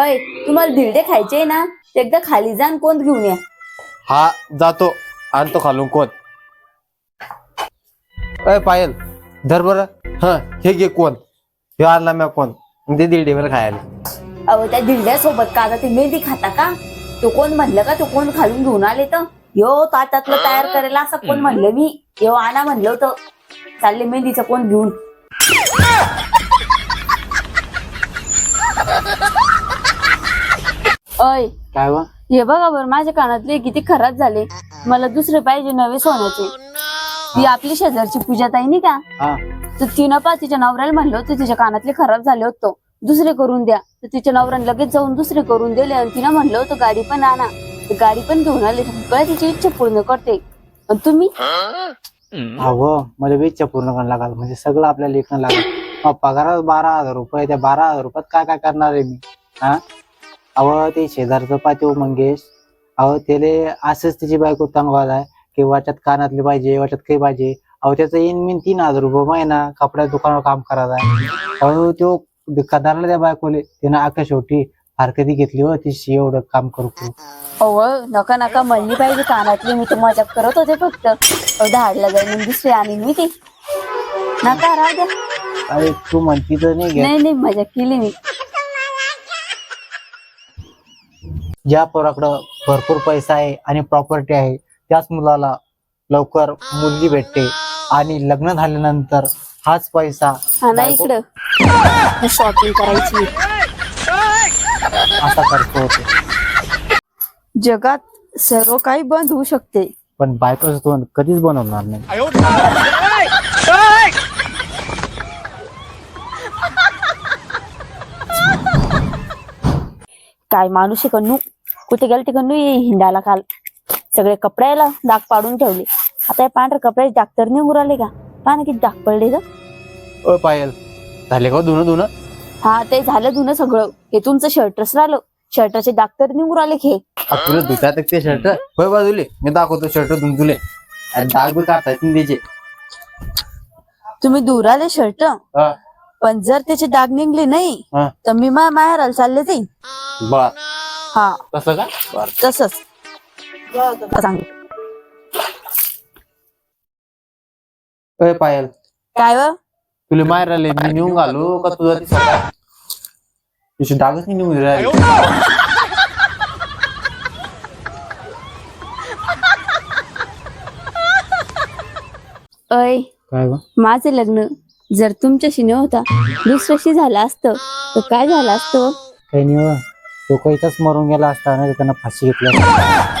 अय तुम्हाला धिरडे खायचे ना एकदा खाली जाण कोण घेऊन या. हा जातो. आणतो खालून कोण. अय पायल धर बर. हा हे घे कोण. हे आणला मी कोण. ते दीड वर खायला. अहो त्या धिरड्यासोबत का आता ते मेहंदी खाता का? तो कोण म्हणलं का तो कोण खालून घेऊन आले तर? यो ताटातलं तयार करायला असं कोण म्हणलं मी. यो आणा म्हणलं होतं. चालले मेहंदीचं कोण घेऊन. अय काय वा? हे बघा बरं माझ्या कानातले किती खराब झाले. मला दुसरे पाहिजे नवे सोन्याचे. ती आपली शेजारची पूजा ताई नाही का? हा. तर तिनं पा तिच्या नवऱ्याला म्हणलं होतं तिच्या कानातले खराब झाले होतं दुसरे करून द्या. तर तिच्या नवऱ्याने लगेच जाऊन दुसरे करून दिले आणि तिनं म्हणलं होतं गाडी पण आणा तर गाडी पण घेऊन आले. सगळ्या तिची इच्छा पूर्ण करते. आणि तुम्ही? अहो मला बी इच्छा पूर्ण करायला लागल. म्हणजे सगळं आपल्याला लेखन लागल. मग पगारात बारा हजार रुपये त्या बारा हजार रुपयात काय काय करणार आहे मी? हा? अहो ते शेजारचं पाहते मंगेश. अहो त्याले असंच त्याची बायको तंगवाद आहे की वाच्यात कानातली पाहिजे वाच्यात काही पाहिजे. अहो त्याचं येईन मी तीन हजार रुपये महिना कपड्या दुकानावर काम करायचा आहे. अहो तो दुकानदाराला त्या बायकोले त्यानं आका शेवटी फारकती घेतली हो तिशी एवढं काम करू करू. अहो नका नका म्हणली पाहिजे कानातली मी तर मजाक करत होते फक्त. अहो, धाडला जाईल आणि दुसरी आणीन मी ती. नका राहू द्या. अरे तू म्हणती तर नाही घ्या नाही नाही मजाक केली मी. ज्या पोराकडं भरपूर पैसा आहे आणि प्रॉपर्टी आहे. त्याच मुलाला लवकर मुलगी भेटते आणि लग्न झाल्यानंतर हाच पैसा हा इकडं. शॉपिंग करायची. असा खर्च होतो. जगात सर्व काही बंद होऊ शकते. पण बायकोचं तोंड कधीच बनवणार नाही. काय माणूस आहे कन्नू कुठे गेल ते कन्नू ये हिंडाला काल? सगळे कपड्याला डाग पाडून ठेवले. आता हे पांढरे कपड्याचे डाग तर नाही उराले का? पहा ना किती डाग पडले अ पायल. झाले का धुणं धुणं? हा ते झालं धुणं सगळं. हे तुमचं शर्टच राहिलं. शर्टाचे डाग तर नाही उराले खे आ, तुला धुतात ते शर्ट होय बाजूले मी दाखवतो शर्ट धुवून तुले डाग बी काढता येत नाही त्याचे. तुम्ही दूर आले शर्ट हा, पण जर त्याचे डाग निघले नाही हा. तर मी मा माहेराला चालले जाईन. हा. तसं का? बर. तसंच. सांग पायल. काय व? तुला माहेर आले मी नेऊन घालू का तुझा तुझी डागच नाही निघून राहिली. अय. काय ग माझं लग्न जर तुमच्याशी न होता दुसऱ्याशी झालं असतं तर काय झालं असतं काही नाही हो. तो काही इथंच मरून गेला असता ना त्यांना फाशी घेतली असती.